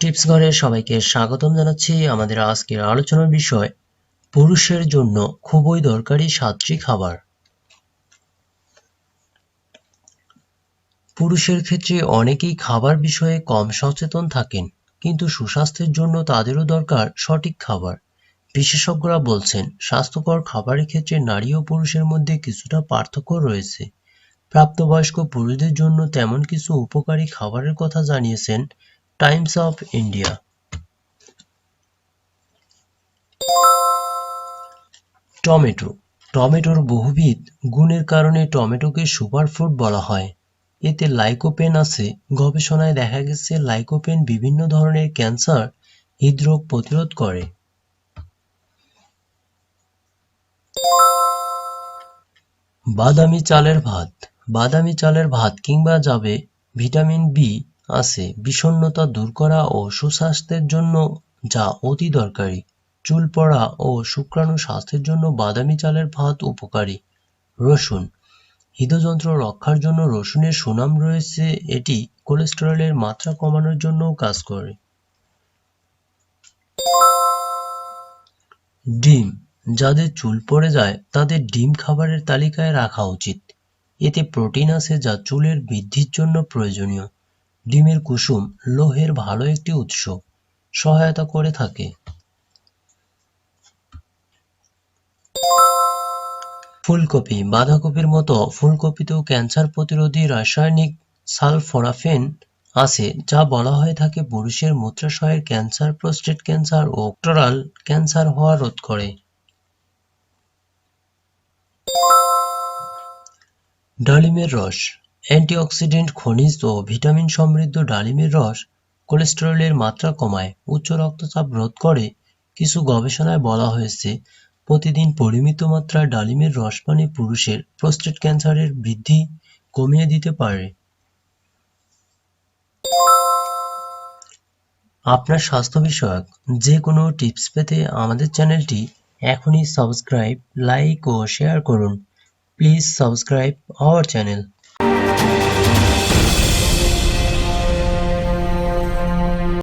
Tips ঘরে সবাইকে স্বাগতম জানাচ্ছি আমাদের আজকের আলোচনার বিষয়, পুরুষের জন্য খুবই দরকারি সাতটি খাবার। পুরুষের ক্ষেত্রে অনেকেই খাবার বিষয়ে কম সচেতন থাকেন, কিন্তু সুস্বাস্থ্যের জন্য তাদেরও দরকার সঠিক খাবার। বিশেষজ্ঞরা বলছেন, স্বাস্থ্যকর খাবারের ক্ষেত্রে নারী ও পুরুষের মধ্যে কিছুটা পার্থক্য রয়েছে। প্রাপ্তবয়স্ক পুরুষদের জন্য তেমন কিছু উপকারী খাবারের কথা জানিয়েছেন টাইমস অফ ইন্ডিয়া টমেটো টমেটোর বহুবিধ গুণের কারণে টমেটোকে সুপারফুড বলা হয়। এতে লাইকোপেন আছে। গবেষণায় দেখা গেছে লাইকোপেন বিভিন্ন ধরনের ক্যান্সার হৃদরোগ প্রতিরোধ করে। বাদামি চালের ভাত। বাদামি চালের ভাত কিংবা যাবে ভিটামিন বি আছে। বিষণ্ণতা দূর করা ও সুস্বাস্থ্যের জন্য যা অতি দরকারি। চুল পড়া ও শুক্রাণু স্বাস্থ্যের জন্য বাদামি চালের ভাত উপকারী। রসুন। হৃদযন্ত্র রক্ষার জন্য রসুনের সুনাম রয়েছে। এটি কোলেস্টেরলের মাত্রা কমানোর জন্যও কাজ করে। ডিম। যাদের চুল পড়ে যায়, তাদের ডিম খাবারের তালিকায় রাখা উচিত। এতে প্রোটিন আছে যা চুলের বৃদ্ধির জন্য প্রয়োজনীয়। ডিমের কুসুম লোহের ভালো একটি উৎস, সহায়তা করে থাকে। ফুলকপি, বাঁধাকপির মতো ফুলকপিতেও ক্যান্সার প্রতিরোধী রাসায়নিক সালফোরাফেন আছে, যা বলা হয়ে থাকে পুরুষের মূত্রাশয়ের ক্যান্সার, প্রোস্টেট ক্যান্সার ও ওক্টোরাল ক্যান্সার হওয়া রোধ করে। ডালিমের রস অ্যান্টিঅক্সিডেন্ট খনিজ ও ভিটামিন সমৃদ্ধ ডালিমের রস কোলেস্টেরলের মাত্রা কমায়, উচ্চ রক্তচাপ রোধ করে, কিছু গবেষণায় বলা হয়েছে প্রতিদিন পরিমিত মাত্রায় ডালিমের রস পানি পুরুষের প্রোস্টেট ক্যান্সারের বৃদ্ধি কমিয়ে দিতে পারে। আপনার স্বাস্থ্য বিষয়ক যে কোনো টিপস পেতে আমাদের চ্যানেলটি এখনই সাবস্ক্রাইব, লাইক ও শেয়ার করুন। Please subscribe our channel.